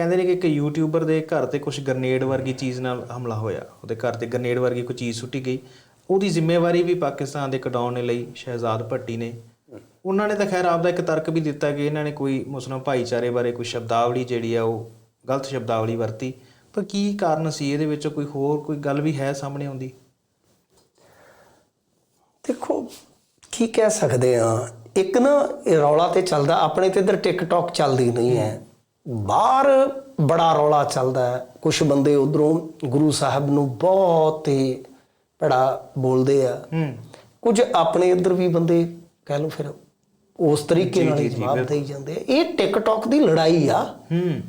ਕਹਿੰਦੇ ਨੇ ਕਿ ਇੱਕ ਯੂਟਿਊਬਰ ਦੇ ਘਰ ਤੇ ਕੁਝ ਗ੍ਰਨੇਡ ਵਰਗੀ ਚੀਜ਼ ਨਾਲ ਹਮਲਾ ਹੋਇਆ। ਉਹਦੇ ਘਰ ਤੇ ਗ੍ਰਨੇਡ ਵਰਗੀ ਕੋਈ ਚੀਜ਼ ਸੁੱਟੀ ਗਈ। ਉਹਦੀ ਜ਼ਿੰਮੇਵਾਰੀ ਵੀ ਪਾਕਿਸਤਾਨ ਦੇ ਕਡਾਉਣ ਨੇ ਲਈ ਸ਼ਹਿਜ਼ਾਦ ਭੱਟੀ ਨੇ। ਉਹਨਾਂ ਨੇ ਤਾਂ ਖੈਰ ਆਪਦਾ ਇੱਕ ਤਰਕ ਵੀ ਦਿੱਤਾ ਕਿ ਇਹਨਾਂ ਨੇ ਕੋਈ ਮੁਸਲਮਾਨ ਭਾਈਚਾਰੇ ਬਾਰੇ ਕੋਈ ਸ਼ਬਦਾਵਲੀ ਜਿਹੜੀ ਆ ਉਹ ਗਲਤ ਸ਼ਬਦਾਵਲੀ ਵਰਤੀ। ਪਰ ਕੀ ਕਾਰਨ ਸੀ? ਇਹਦੇ ਵਿੱਚ ਕੋਈ ਹੋਰ ਕੋਈ ਗੱਲ ਵੀ ਹੈ ਸਾਹਮਣੇ ਆਉਂਦੀ? ਦੇਖੋ, ਕੀ ਕਹਿ ਸਕਦੇ ਆ ਇੱਕ ਨਾ ਇਹ ਰੌਲਾ ਤੇ ਚੱਲਦਾ, ਆਪਣੇ ਤੇ ਇਧਰ ਟਿਕਟੌਕ ਚੱਲਦੀ ਨਹੀਂ ਹੈ। ਬਾਹਰ ਬੜਾ ਰੌਲਾ ਚੱਲਦਾ ਹੈ। ਕੁਝ ਬੰਦੇ ਉਧਰੋਂ ਗੁਰੂ ਸਾਹਿਬ ਨੂੰ ਬਹੁਤ ਹੀ ਬੜਾ ਬੋਲਦੇ ਆ। ਕੁਝ ਆਪਣੇ ਇੱਧਰ ਵੀ ਬੰਦੇ ਕਹਿ ਲਓ ਫਿਰ ਉਸ ਤਰੀਕੇ ਨਾਲ ਜਵਾਬ ਦੇਈ ਜਾਂਦੇ ਆ। ਇਹ ਟਿਕਟੌਕ ਦੀ ਲੜਾਈ ਆ। ਹੂੰ।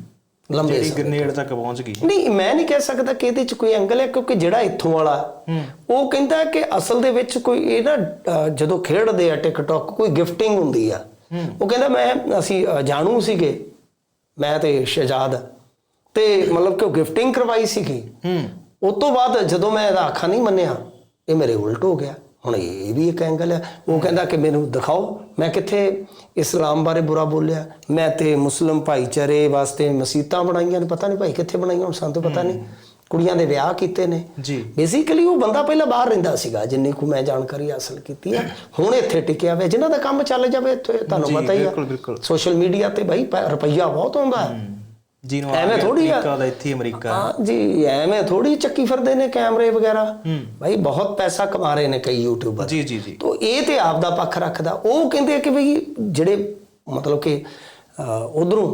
ਲੰਬੇ ਜਿਹੜੀ ਗ੍ਰਨੇਡ ਤੱਕ ਪਹੁੰਚ ਗਈ। ਨਹੀਂ ਮੈਂ ਨਹੀਂ ਕਹਿ ਸਕਦਾ ਕਿ ਇਹਦੇ ਚ ਕੋਈ ਐਂਗਲ ਹੈ ਕਿਉਂਕਿ ਜਿਹੜਾ ਇੱਥੋਂ ਵਾਲਾ ਉਹ ਕਹਿੰਦਾ ਕਿ ਅਸਲ ਦੇ ਵਿੱਚ ਕੋਈ ਇਹ ਨਾ ਜਦੋਂ ਖੇਡਦੇ ਆ ਟਿਕਟੌਕ ਕੋਈ ਗਿਫਟਿੰਗ ਹੁੰਦੀ ਆ। ਉਹ ਕਹਿੰਦਾ ਮੈਂ ਅਸੀਂ ਜਾਣੂ ਸੀਗੇ। ਮੈਂ ਤੇ ਸ਼ਹਜ਼ਾਦ। ਤੇ ਮਤਲਬ ਕਿ ਉਹ ਗਿਫਟਿੰਗ ਕਰਵਾਈ ਸੀਗੀ। ਹੂੰ। ਉਸ ਤੋਂ ਬਾਅਦ ਜਦੋਂ ਮੈਂ ਇਹਦਾ ਆਖਾ ਨਹੀਂ ਮੰਨਿਆ ਇਹ ਮੇਰੇ ਉਲਟ ਹੋ ਗਿਆ। ਹੁਣ ਇਹ ਵੀ ਇੱਕ ਐਂਗਲ ਹੈ ਉਹ ਕਹਿੰਦਾ ਕਿ ਮੈਨੂੰ ਦਿਖਾਓ ਮੈਂ ਕਿੱਥੇ ਇਸਲਾਮ ਬਾਰੇ ਬੁਰਾ ਬੋਲਿਆ। ਮੈਂ ਤੇ ਮੁਸਲਮ ਭਾਈਚਾਰੇ ਵਾਸਤੇ ਮਸਜਿਦਾਂ ਬਣਾਈਆਂ ਨੇ ਪਤਾ ਨਹੀਂ ਭਾਈ ਕਿੱਥੇ ਬਣਾਈਆਂ ਹੁਣ ਸਾਨੂੰ ਤਾਂ ਪਤਾ ਨਹੀਂ। ਕੁੜੀਆਂ ਦੇ ਵਿਆਹ ਕੀਤੇ ਨੇ। ਜੀ। ਬੇਸਿਕਲੀ ਉਹ ਬੰਦਾ ਪਹਿਲਾਂ ਬਾਹਰ ਰਹਿੰਦਾ ਸੀਗਾ ਜਿੰਨੀ ਕੁ ਮੈਂ ਜਾਣਕਾਰੀ ਹਾਸਲ ਕੀਤੀ ਹੈ ਹੁਣ ਇੱਥੇ ਟਿਕਿਆ ਹੋਇਆ ਜਿਨ੍ਹਾਂ ਦਾ ਕੰਮ ਚੱਲ ਜਾਵੇ ਇੱਥੇ ਤੁਹਾਨੂੰ ਪਤਾ ਹੀ ਬਿਲਕੁਲ, ਆ। ਬਿਲਕੁਲ। ਸੋਸ਼ਲ ਮੀਡੀਆ ਤੇ ਭਾਈ ਰੁਪਈਆ ਬਹੁਤ ਆਉਂਦਾ ਹੈ। ਜੀ ਨੂੰ ਐਵੇਂ ਥੋੜ੍ਹੀ ਆ। ਅਮਰੀਕਾ ਦਾ ਇੱਥੇ ਅਮਰੀਕਾ। ਹਾਂ ਜੀ ਐਵੇਂ ਥੋੜੀ ਚੱਕੀ ਫਿਰਦੇ ਨੇ ਕੈਮਰੇ ਵਗੈਰਾ। ਭਾਈ ਬਹੁਤ ਪੈਸਾ ਕਮਾ ਰਹੇ ਨੇ ਕਈ ਯੂਟਿਊਬਰ ਜੀ ਜੀ ਜੀ। ਤੋ ਇਹ ਤੇ ਆਪ ਦਾ ਪੱਖ ਰੱਖਦਾ। ਉਹ ਕਹਿੰਦੇ ਕਿ ਬਈ ਜਿਹੜੇ ਮਤਲਬ ਕਿ ਉਧਰੋਂ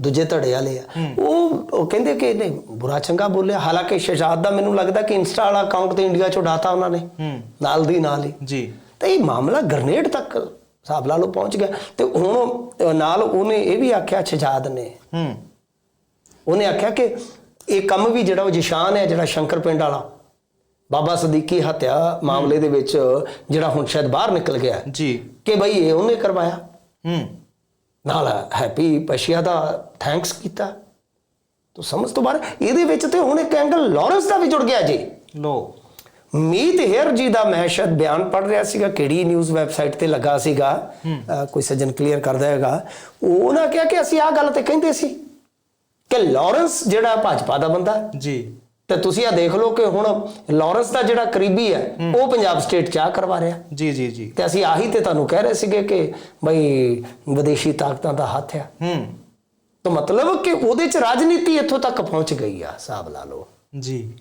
ਦੂਜੇ ਧੜੇ ਵਾਲੇ ਆ ਉਹ ਉਹ ਕਹਿੰਦੇ ਕਿ ਇਹਨੇ ਬੁਰਾ ਚੰਗਾ ਬੋਲਿਆ। ਹਾਲਾਂਕਿ ਸ਼ਹਜ਼ਾਦ ਦਾ ਮੈਨੂੰ ਲੱਗਦਾ ਕਿ ਇੰਸਟਾ ਵਾਲਾ ਅਕਾਊਂਟ ਤੇ ਇੰਡੀਆ ਚੋਂ ਡਾਤਾ ਉਹਨਾਂ ਨੇ। ਨਾਲ ਦੀ ਨਾਲ ਹੀ। ਜੀ। ਤੇ ਇਹ ਮਾਮਲਾ ਗ੍ਰਨੇਡ ਤੱਕ ਹਿਸਾਬ ਲਾ ਲਓ ਪਹੁੰਚ ਗਿਆ। ਤੇ ਹੁਣ ਨਾਲ ਉਹਨੇ ਇਹ ਵੀ ਆਖਿਆ ਸ਼ਹਜ਼ਾਦ ਨੇ। ਹੂੰ। ਉਹਨੇ ਆਖਿਆ ਕਿ ਇਹ ਕੰਮ ਵੀ ਜਿਹੜਾ ਉਹ ਜਿਸ਼ਾਨ ਹੈ ਜਿਹੜਾ ਸ਼ੰਕਰ ਪਿੰਡ ਵਾਲਾ ਬਾਬਾ ਸਦੀਕੀ ਹੱਤਿਆ ਮਾਮਲੇ ਦੇ ਵਿੱਚ ਜਿਹੜਾ ਹੁਣ ਸ਼ਾਇਦ ਬਾਹਰ ਨਿਕਲ ਗਿਆ ਜੀ। ਕਿ ਬਈ ਇਹ ਉਹਨੇ ਕਰਵਾਇਆ। ਹੂੰ। ਨਾਲ ਹੈਪੀ ਪਸ਼ੀਆ ਦਾ ਥੈਂਕਸ ਕੀਤਾ। ਤੋ ਸਮਝ ਤੋਂ ਬਾਹਰ ਇਹਦੇ ਵਿੱਚ ਤੇ ਹੁਣ ਇੱਕ ਐਂਗਲ ਲਾਰੈਂਸ ਦਾ ਵੀ ਜੁੜ ਗਿਆ ਜੀ। ਲੋ। ਮੀਤ ਹੇਰ ਜੀ ਦਾ ਮੈਂ ਸ਼ਾਇਦ ਬਿਆਨ ਪੜ੍ਹ ਰਿਹਾ ਸੀਗਾ ਕਿਹੜੀ ਨਿਊਜ਼ ਵੈਬਸਾਈਟ ਤੇ ਲੱਗਾ ਸੀਗਾ। ਕੋਈ ਸੱਜਣ ਕਲੀਅਰ ਕਰਦਾ ਹੈਗਾ। ਉਹਨਾਂ ਕਿਹਾ ਕਿ ਅਸੀਂ ਆਹ ਗੱਲ ਤੇ ਕਹਿੰਦੇ ਸੀ ਕਿ ਲਾਰੈਂਸ ਜਿਹੜਾ ਭਾਜਪਾ ਦਾ ਬੰਦਾ ਹੈ, ਜੀ। ਤੇ ਤੁਸੀਂ ਆ ਦੇਖ ਲਓ ਕਿ ਹੁਣ ਲਾਰੈਂਸ ਦਾ ਜਿਹੜਾ ਕਰੀਬੀ ਹੈ ਉਹ ਪੰਜਾਬ ਸਟੇਟ ਚ ਆ ਕਰਵਾ ਰਿਹਾ। ਜੀ ਜੀ ਜੀ। ਤੇ ਅਸੀਂ ਆਹੀ ਤੇ ਤੁਹਾਨੂੰ ਕਹਿ ਰਹੇ ਸੀਗੇ ਕਿ ਬਈ ਵਿਦੇਸ਼ੀ ਤਾਕਤਾਂ ਦਾ ਹੱਥ ਆ। ਹੂੰ। ਤਾਂ ਮਤਲਬ ਕਿ ਉਹਦੇ ਚ ਰਾਜਨੀਤੀ ਇੱਥੋਂ ਤੱਕ ਪਹੁੰਚ ਗਈ ਆ ਹਿਸਾਬ ਲਾ ਲਓ। ਜੀ।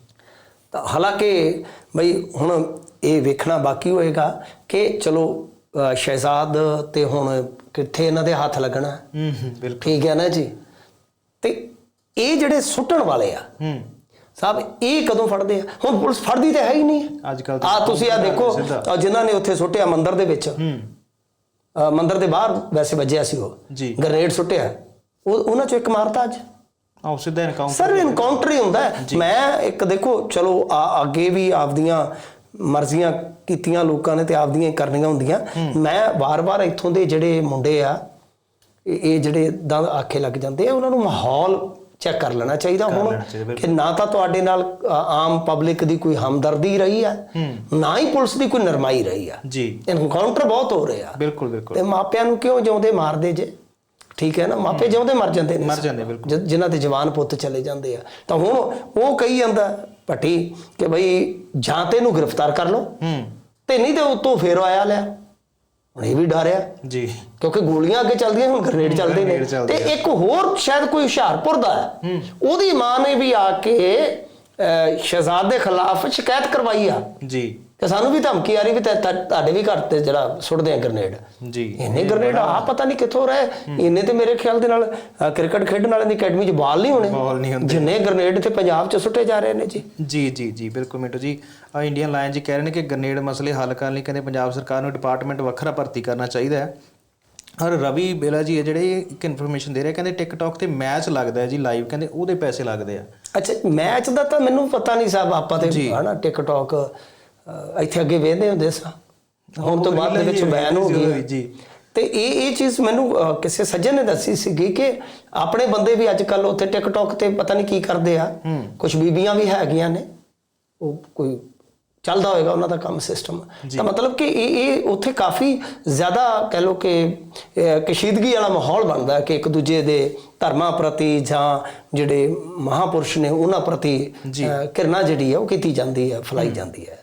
ਤਾਂ ਹਾਲਾਂਕਿ ਬਈ ਹੁਣ ਇਹ ਵੇਖਣਾ ਬਾਕੀ ਹੋਏਗਾ ਕਿ ਚਲੋ ਸ਼ਹਿਜ਼ਾਦ ਤੇ ਹੁਣ ਕਿੱਥੇ ਇਹਨਾਂ ਦੇ ਹੱਥ ਲੱਗਣਾ। ਹੂੰ ਹੂੰ ਬਿਲਕੁਲ। ਠੀਕ ਹੈ ਨਾ ਜੀ? ਤੇ ਇਹ ਜਿਹੜੇ ਸੁੱਟਣ ਵਾਲੇ ਆ ਹੂੰ। ਸਾਹਿਬ ਇਹ ਕਦੋਂ ਫੜਦੇ ਆ? ਹੁਣ ਪੁਲਿਸ ਫੜਦੀ ਤਾਂ ਹੈ ਹੀ ਨਹੀਂ। ਅੱਜ ਕੱਲ ਆ ਤੁਸੀਂ ਆ ਦੇਖੋ ਜਿਨ੍ਹਾਂ ਨੇ ਉੱਥੇ ਸੁੱਟਿਆ ਮੰਦਿਰ ਦੇ ਵਿੱਚ। ਹੂੰ। ਮੰਦਿਰ ਦੇ ਬਾਹਰ ਵੈਸੇ ਵੱਜਿਆ ਸੀ ਉਹ। ਜੀ। ਗ੍ਰਨੇਡ ਸੁੱਟਿਆ। ਉਹ ਉਹਨਾਂ ਚੋਂ ਇੱਕ ਮਾਰਤਾ ਅੱਜ। ਆਓ ਸਿੱਧਾ ਇਨਕਾਊਂਟਰ ਸਰ ਇਨਕਾਊਂਟਰ ਹੀ ਹੁੰਦਾ ਹੈ। ਮੈਂ ਇੱਕ ਦੇਖੋ ਚਲੋ ਆ ਅੱਗੇ ਵੀ ਆਪਦੀਆਂ ਮਰਜ਼ੀਆਂ ਕੀਤੀਆਂ ਲੋਕਾਂ ਨੇ ਤੇ ਆਪਦੀਆਂ ਹੀ ਕਰਨੀਆਂ ਹੁੰਦੀਆਂ। ਮੈਂ ਵਾਰ-ਵਾਰ ਇੱਥੋਂ ਦੇ ਜਿਹੜੇ ਮੁੰਡੇ ਆ ਇਹ ਇਹ ਜਿਹੜੇ ਦੰਦ ਆਖੇ ਲੱਗ ਜਾਂਦੇ ਆ ਉਹਨਾਂ ਨੂੰ ਮਾਹੌਲ ਚੈੱਕ ਕਰ ਲੈਣਾ ਚਾਹੀਦਾ ਹੁਣ। ਲੈਣਾ ਚਾਹੀਦਾ, ਕਿ ਨਾ ਤਾਂ ਤੁਹਾਡੇ ਨਾਲ ਅ, ਆਮ ਪਬਲਿਕ ਦੀ ਕੋਈ ਹਮਦਰਦੀ ਰਹੀ ਆ ਨਾ ਹੀ ਪੁਲਿਸ ਦੀ ਕੋਈ ਨਰਮਾਈ ਰਹੀ ਆ। ਜੀ। ਇਨਕਾਊਂਟਰ ਬਹੁਤ ਹੋ ਰਹੇ ਆ। ਬਿਲਕੁਲ ਬਿਲਕੁਲ। ਤੇ ਮਾਪਿਆਂ ਨੂੰ ਕਿਉਂ ਜਿਉਂਦੇ ਮਾਰਦੇ ਜੇ? ਠੀਕ ਹੈ ਨਾ? ਮਾਪੇ ਜਿਉਂਦੇ ਮਰ ਜਾਂਦੇ ਨੇ। ਮਰ ਜਾਂਦੇ ਬਿਲਕੁਲ। ਜਿਨ੍ਹਾਂ ਦੇ ਜਵਾਨ ਪੁੱਤ ਚਲੇ ਜਾਂਦੇ ਆ। ਤਾਂ ਹੁਣ ਉਹ ਕਹੀ ਜਾਂਦਾ ਭੱਟੀ ਕਿ ਬਈ ਜਾਂ ਤੇ ਇਹਨੂੰ ਗ੍ਰਿਫਤਾਰ ਕਰ ਲਓ। ਹੂੰ ਤੇ ਨਹੀਂ ਤੇ ਉਤੋਂ ਫੇਰ ਆਇਆ ਲਿਆ। ਹੁਣ ਇਹ ਵੀ ਡਰਿਆ ਜੀ। ਕਿਉਂਕਿ ਗੋਲੀਆਂ ਅੱਗੇ ਚੱਲਦੀਆਂ ਹੁਣ ਗ੍ਰੇਨੇਡ ਚੱਲਦੇ ਨੇ। ਤੇ ਇੱਕ ਹੋਰ ਸ਼ਾਇਦ ਕੋਈ ਹੁਸ਼ਿਆਰਪੁਰ ਦਾ ਹੈ ਉਹਦੀ ਮਾਂ ਨੇ ਵੀ ਆ ਕੇ ਸ਼ਹਿਜ਼ਾਦ ਦੇ ਖਿਲਾਫ ਸ਼ਿਕਾਇਤ ਕਰਵਾਈ ਆ। ਜੀ। ਕਿ ਸਾਨੂੰ ਵੀ ਧਮਕੀ ਆ ਰਹੀ ਵੀ ਤੇ ਤੁਹਾ- ਤੁਹਾਡੇ ਵੀ ਘਰ ਤੇ ਜਿਹੜਾ ਸੁੱਟਦੇ ਆ ਗ੍ਰਨੇਡ ਜੀ। ਇੰਨੇ ਗ੍ਰਨੇਡ ਆ ਪਤਾ ਨਹੀਂ ਕਿੱਥੋਂ ਰਹੇ। ਇੰਨੇ ਤੇ ਮੇਰੇ ਖਿਆਲ ਦੇ ਨਾਲ ਕ੍ਰਿਕਟ ਖੇਡਣ ਵਾਲਿਆਂ ਦੀ ਅਕੈਡਮੀ 'ਚ ਬਾਲ ਨਹੀਂ ਹੋਣੇ। ਬਾਲ ਨਹੀਂ ਹੁੰਦੇ। ਜਿੰਨੇ ਗ੍ਰਨੇਡ ਤੇ ਪੰਜਾਬ 'ਚ ਸੁੱਟੇ ਜਾ ਰਹੇ ਨੇ ਜੀ। ਜੀ ਜੀ ਜੀ ਬਿਲਕੁਲ ਮਿੰਟੂ ਜੀ। ਆ ਇੰਡੀਅਨ ਲਾਇਨ ਜੀ ਕਹਿ ਰਹੇ ਨੇ ਕਿ ਗ੍ਰਨੇਡ ਮਸਲੇ ਹੱਲ ਕਰਨ ਲਈ ਕਹਿੰਦੇ ਪੰਜਾਬ ਸਰਕਾਰ ਨੂੰ ਡਿਪਾਰਟਮੈਂਟ ਵੱਖਰਾ ਭਰਤੀ ਕਰਨਾ ਚਾਹੀਦਾ ਹੈ। ਔਰ ਰਵੀ ਬੇਲਾ ਜੀ ਜਿਹੜੇ ਇੱਕ ਇਨਫੋਰਮੇਸ਼ਨ ਦੇ ਰਹੇ ਕਹਿੰਦੇ ਟਿਕਟੌਕ ਤੇ ਮੈਚ ਲੱਗਦਾ ਹੈ ਜੀ ਲਾਈਵ ਕਹਿੰਦੇ ਉਹਦੇ ਪੈਸੇ ਲੱਗਦੇ ਆ। ਅੱਛਾ ਮੈਚ ਦਾ ਤਾਂ ਮੈਨੂੰ ਪਤਾ ਨਹੀਂ ਸਾਹਿਬ ਆਪਾਂ ਤੇ ਹਨਾ ਟਿਕਟੌਕ ਇੱਥੇ ਅੱਗੇ ਵੇਖਦੇ ਹੁੰਦੇ ਸਾਂ। ਹੁਣ ਤੋਂ ਬਾਅਦ ਦੇ ਵਿੱਚ ਬੈਨ ਹੋ ਗਈ। ਜੀ। ਤੇ ਇਹ ਇਹ ਚੀਜ਼ ਮੈਨੂੰ ਕਿਸੇ ਸੱਜਣ ਨੇ ਦੱਸੀ ਸੀਗੀ ਕਿ ਆਪਣੇ ਬੰਦੇ ਵੀ ਅੱਜ ਕੱਲ ਉੱਥੇ ਟਿਕਟੌਕ ਤੇ ਪਤਾ ਨਹੀਂ ਕੀ ਕਰਦੇ ਆ। ਕੁਝ ਬੀਬੀਆਂ ਵੀ ਹੈਗੀਆਂ ਨੇ। ਉਹ ਕੋਈ ਚੱਲਦਾ ਹੋਏਗਾ ਉਹਨਾਂ ਦਾ ਕੰਮ ਸਿਸਟਮ। ਤਾਂ ਮਤਲਬ ਕਿ ਇਹ ਇਹ ਉੱਥੇ ਕਾਫੀ ਜ਼ਿਆਦਾ ਕਹਿ ਲੋ ਕਿ ਕਸ਼ੀਦਗੀ ਵਾਲਾ ਮਾਹੌਲ ਬਣਦਾ ਹੈ ਕਿ ਇੱਕ ਦੂਜੇ ਦੇ ਧਰਮਾਂ ਪ੍ਰਤੀ ਜਾਂ ਜਿਹੜੇ ਮਹਾਪੁਰਸ਼ ਨੇ ਉਹਨਾਂ ਪ੍ਰਤੀ ਕਿਰਨਾ ਜਿਹੜੀ ਹੈ ਉਹ ਕੀਤੀ ਜਾਂਦੀ ਹੈ ਫਲਾਈ ਜਾਂਦੀ ਹੈ।